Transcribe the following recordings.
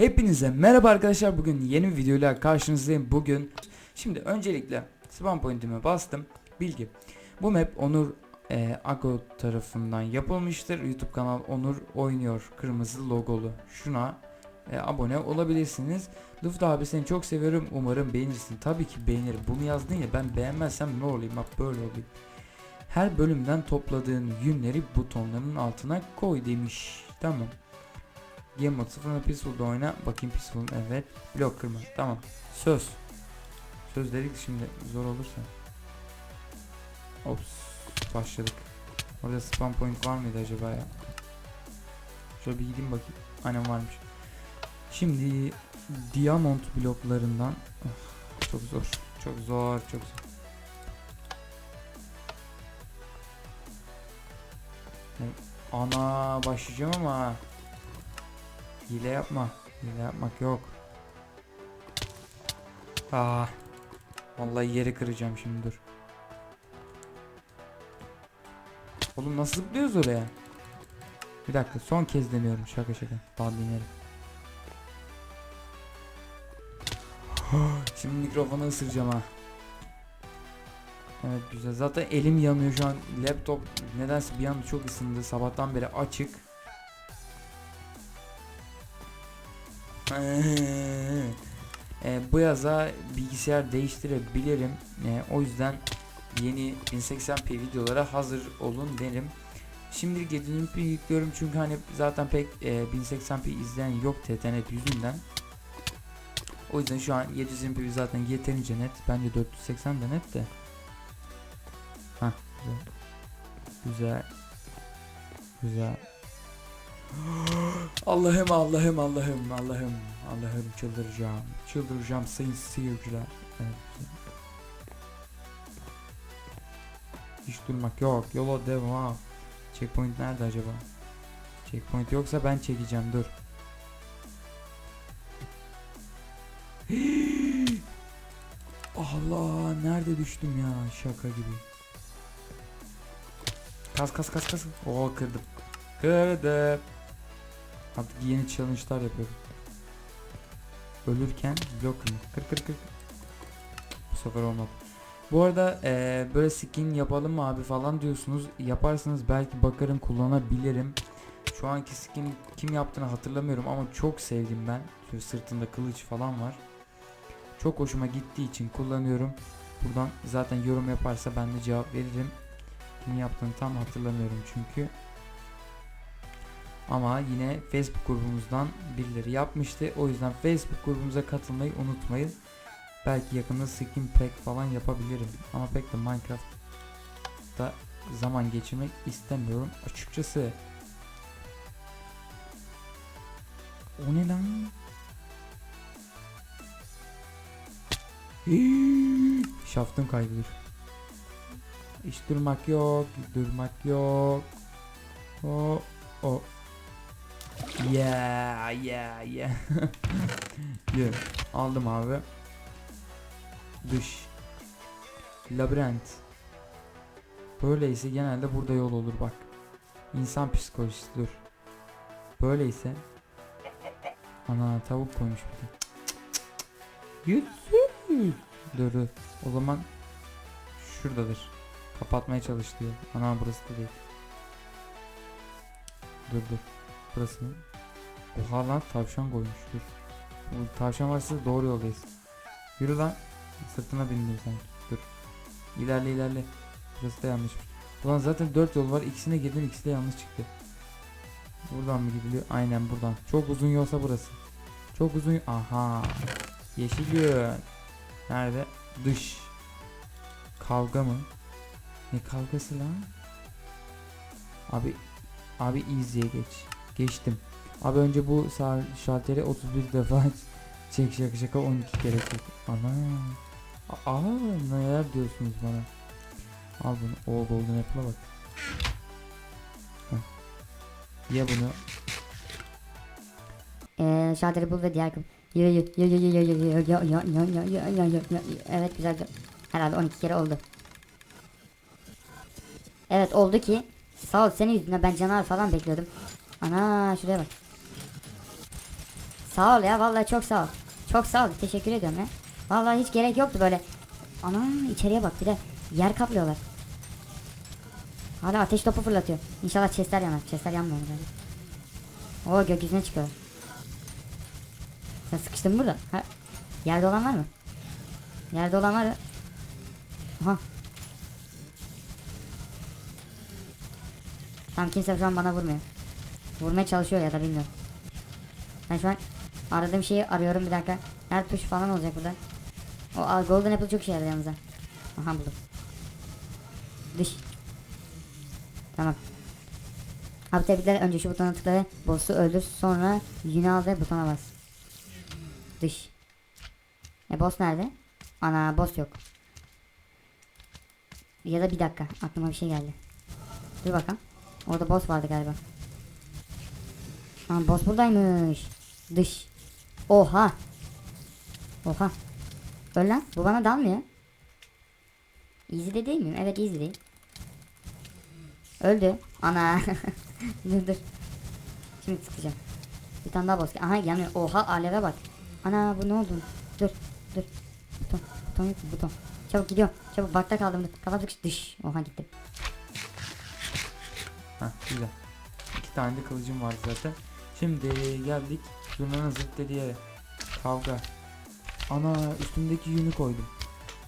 Hepinize merhaba arkadaşlar. Bugün yeni bir videoyla karşınızdayım. Bugün şimdi öncelikle spawn point'ime bastım. Bilgi. Bu map Onur e, Ago tarafından yapılmıştır. YouTube kanal Onur oynuyor. Kırmızı logolu. Şuna e, abone olabilirsiniz. Luft abi seni çok seviyorum. Umarım beğenirsin. Tabii ki beğenirim. Bunu yazdın ya ben beğenmezsem ne olayım? Bak böyle olayım. Her bölümden topladığın yünleri butonların altına koy demiş. Tamam. Game mode sıfırına peaceful'da oyna. Bakayım peaceful evet. Blok kırma. Tamam. Söz. Söz dedik şimdi zor olursa. Ops. Başladık. Orada spam point var mıydı acaba ya? Şöyle bir gideyim bakayım. Aynen varmış. Şimdi diamond bloklarından Ah, çok zor. Çok zor. Çok zor. Ana başlayacağım ama Hile yapma. Hile yapmak yok. Aa. Vallahi yeri kıracağım şimdi dur. Oğlum nasıl zıplıyoruz oraya? Bir dakika son kez deniyorum şaka şaka. Daha denerim. Şimdi mikrofonu ısıracağım ha. Evet güzel. Zaten elim yanıyor şu an. Laptop nedense bir anda çok ısındı. Sabahtan beri açık. E, bu yaza bilgisayar değiştirebilirim. E, o yüzden yeni 1080p videolara hazır olun derim. Şimdilik 720p yüklüyorum çünkü hani zaten pek e, 1080p izleyen yok TTNet yüzünden. O yüzden şu an 720p zaten yeterince net. Bence 480 de net de. Hah güzel. Güzel. Güzel. Allah'ım Allah'ım Allah'ım Allah'ım Allah'ım çıldıracağım çıldıracağım sayın seyirciler. Evet. Hiç durmak yok. Yola devam. Checkpoint nerede acaba? Checkpoint yoksa ben çekeceğim dur. Allah nerede düştüm ya? Şaka gibi. Kas kas kas kas. Oo kırdım. Kırdım Artık yeni challenge'lar yapıyorum. Ölürken blok kırma. Kır kır kır. Bu sefer olmadı. Bu arada eee, böyle skin yapalım mı abi falan diyorsunuz. Yaparsanız belki bakarım kullanabilirim. Şu anki skin kim yaptığını hatırlamıyorum ama çok sevdim ben. Şöyle sırtında kılıç falan var. Çok hoşuma gittiği için kullanıyorum. Buradan zaten yorum yaparsa ben de cevap veririm. Kim yaptığını tam hatırlamıyorum çünkü. Ama yine Facebook grubumuzdan birileri yapmıştı. O yüzden Facebook grubumuza katılmayı unutmayın. Belki yakında skin pack falan yapabilirim. Ama pek de Minecraft'ta zaman geçirmek istemiyorum açıkçası. O ne lan? Şaftım kaybolur. Hiç durmak yok, durmak yok. O, o. Yeah, yeah, yeah. Yürü. Aldım abi. Dış. Labirent. Böyleyse genelde burada yol olur bak. İnsan psikolojisi dur. Böyleyse. Ana tavuk koymuş bir de. Yüzsüz. Dur dur. O zaman şuradadır. Kapatmaya çalış. Ana burası da değil. Dur dur. Burası mı? Oha lan tavşan koymuş dur. Bu tavşan varsa doğru yoldayız. Yürü lan. Sırtına bindim sanki. Dur. İlerle ilerle. Burası da yanlış. Ulan zaten 4 yol var. İkisine girdim ikisi de yanlış çıktı. Buradan mı gidiliyor? Aynen buradan. Çok uzun yolsa burası. Çok uzun. Aha. Yeşil yön. Nerede? Dış. Kavga mı? Ne kavgası lan? Abi Abi easy'ye geç. Geçtim. Abi önce bu şalteri 31 defa çek şaka şaka 12 kere çek. Ana. Aa neler diyorsunuz bana. Al bunu. O golden apple'a bak. Heh. Ye bunu. Eee şalteri bul ve diğer kım. Yürü yürü yürü yürü yürü yürü yürü yürü yürü yürü yürü yürü yürü Evet güzel güzel. Herhalde 12 kere oldu. Evet oldu ki. Sağ ol senin yüzünden ben canavar falan bekliyordum. Ana şuraya bak. Sağ ol ya vallahi çok sağ ol. Çok sağ ol teşekkür ediyorum ya. Vallahi hiç gerek yoktu böyle. Ana içeriye bak bir de yer kaplıyorlar. Hala ateş topu fırlatıyor. İnşallah chestler yanar. Chestler yanmıyor. Oo gökyüzüne çıkıyor. Sen sıkıştın burada. Ha. Yerde olan var mı? Yerde olan var mı? Aha. Tam kimse şu an bana vurmuyor. Vurmaya çalışıyor ya da bilmiyorum. Ben şu an aradığım şeyi arıyorum bir dakika. Nerede tuş falan olacak burada. O Golden Apple çok işe yaradı yalnız ha. Aha buldum. Dış. Tamam. Abi tebrikler önce şu butona tıkla ve boss'u öldür sonra yünü al ve butona bas. Dış. E boss nerede? Ana boss yok. Ya da bir dakika aklıma bir şey geldi. Dur bakalım. Orada boss vardı galiba. Aa boss buradaymış. Dış. Oha. Oha. Öl lan. Bu bana dalmıyor. Easy de değil miyim? Evet easy değil. Öldü. Ana. dur dur. Şimdi sıkacağım. Bir tane daha boss. Aha yanıyor. Oha aleve bak. Ana bu ne oldu? Dur dur. Buton. Buton yok? Buton. Çabuk gidiyorum. Çabuk bakta kaldım. Dur. Kafam sıkıştı. Dış. Oha gitti. Heh, güzel. İki tane de kılıcım var zaten. Şimdi geldik Zurna'nın zıt dediği. Kavga. Ana üstümdeki yünü koydum.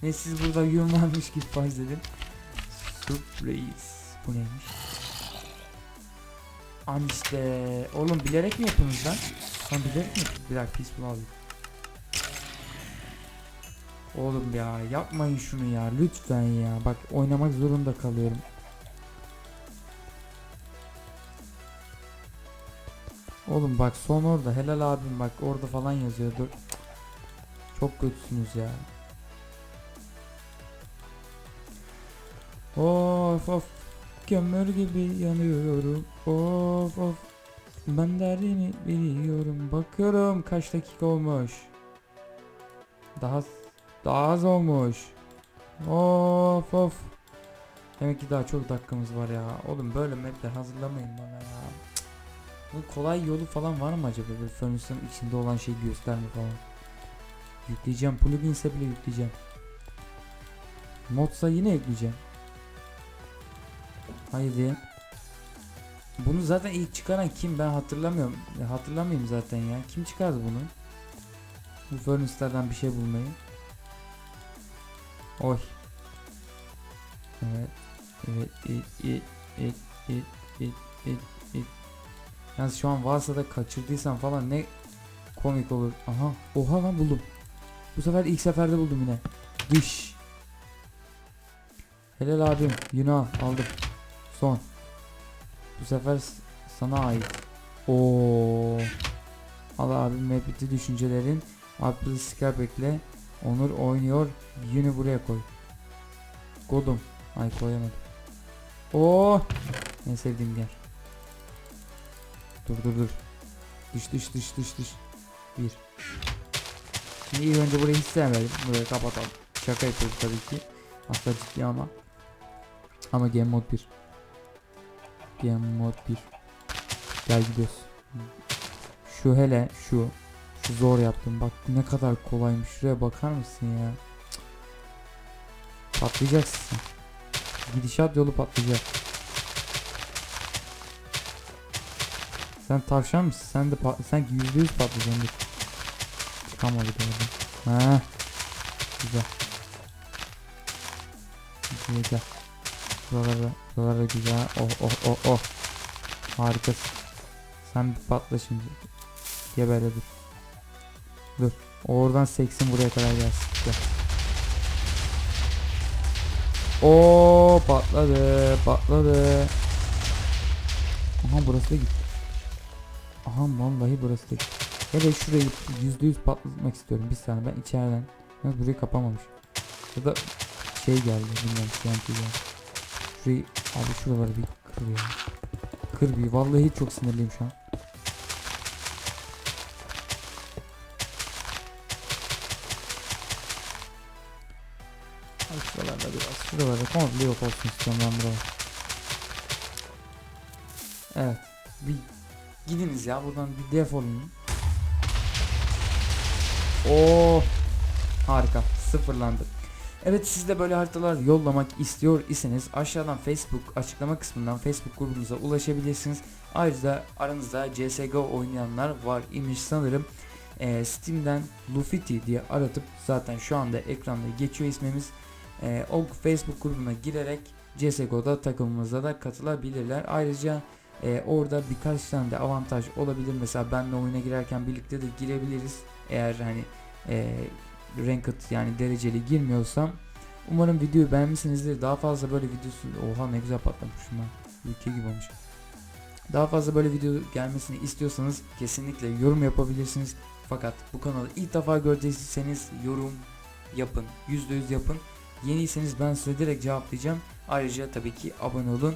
Ne siz burada yün varmış gibi farz edin. Surprise. Bu neymiş? An işte. Oğlum bilerek mi yapıyorsunuz lan? Lan bilerek mi? Bir dakika peaceful alayım. Oğlum ya yapmayın şunu ya lütfen ya. Bak oynamak zorunda kalıyorum. Oğlum bak son orada helal abim bak orada falan yazıyordur. Çok kötüsünüz ya. Of of kömür gibi yanıyorum. Of of ben derdimi biliyorum. Bakıyorum kaç dakika olmuş. Daha daha az olmuş. Of of. Demek ki daha çok dakikamız var ya. Oğlum böyle mapler hazırlamayın bana ya. Bu kolay yolu falan var mı acaba? Böyle Furnace'ın içinde olan şeyi gösterme falan. Yükleyeceğim. Plugins'e bile yükleyeceğim. Modsa yine yükleyeceğim. Haydi. Bunu zaten ilk çıkaran kim ben hatırlamıyorum. Ya hatırlamayayım zaten ya. Kim çıkardı bunu? Bu Furnace'lardan bir şey bulmayı. Oy. Evet. Evet. İt, it, it, it, it. Yalnız şu an varsa da kaçırdıysan falan ne komik olur. Aha. Oha lan buldum. Bu sefer ilk seferde buldum yine. Dış. Helal abim. Yunan aldım. Son. Bu sefer sana ait. Oo. Al abim bitti düşüncelerin. Apple Scrapback'le Onur oynuyor. Yünü buraya koy. Godum. Ay koyamadım. Oo. En sevdiğim yer. Dur dur dur. Düş düş düş düş düş. Bir. Şimdi ilk önce burayı hiç sevmedim. Burayı kapatalım. Şaka yapıyoruz tabii ki. Asla ciddi ama. Ama game mode 1. Game mode 1. Gel gidiyoruz. Şu hele şu. Şu zor yaptım. Bak ne kadar kolaymış. Şuraya bakar mısın ya? Patlayacaksın. Gidişat yolu patlayacak. Sen tavşan mısın? Sen de pat sen yüzde yüz patlayacaksın. Dur. Çıkamadı orada. Ha. Güzel. Güzel. Buralara, buralara güzel. Oh oh oh oh. Harikasın. Sen bir patla şimdi. Gebere dur. Dur. Oradan seksin buraya kadar gelsin. Gel. Oo patladı, patladı. Aha burası da gitti. Aha vallahi burası da gitti. Hele şurayı yüzde yüz patlatmak istiyorum. Bir saniye ben içeriden. Yalnız burayı kapamamış. Ya da şey geldi bilmiyorum TNT geldi. Şurayı abi şuraları bir kır ya. Kır bir vallahi çok sinirliyim şu an. Ay şuralarda biraz şuralarda komple yok olsun istiyorum ben buralar. Evet. Bir gidiniz ya buradan bir defolun. Oo. Harika. Sıfırlandı. Evet siz de böyle haritalar yollamak istiyor iseniz aşağıdan Facebook açıklama kısmından Facebook grubumuza ulaşabilirsiniz. Ayrıca aranızda CSGO oynayanlar var imiş sanırım. Ee, Steam'den Lufiti diye aratıp zaten şu anda ekranda geçiyor ismimiz. Ee, o Facebook grubuna girerek CSGO'da takımımıza da katılabilirler. Ayrıca e, orada birkaç tane de avantaj olabilir. Mesela benle oyuna girerken birlikte de girebiliriz. Eğer hani e, ranked yani dereceli girmiyorsam. Umarım videoyu beğenmişsinizdir. Daha fazla böyle videosu... Oha ne güzel patlamış şunlar. Ülke gibi olmuş. Daha fazla böyle video gelmesini istiyorsanız kesinlikle yorum yapabilirsiniz. Fakat bu kanalı ilk defa gördüyseniz yorum yapın. %100 yapın. Yeniyseniz ben size direkt cevaplayacağım. Ayrıca tabii ki abone olun.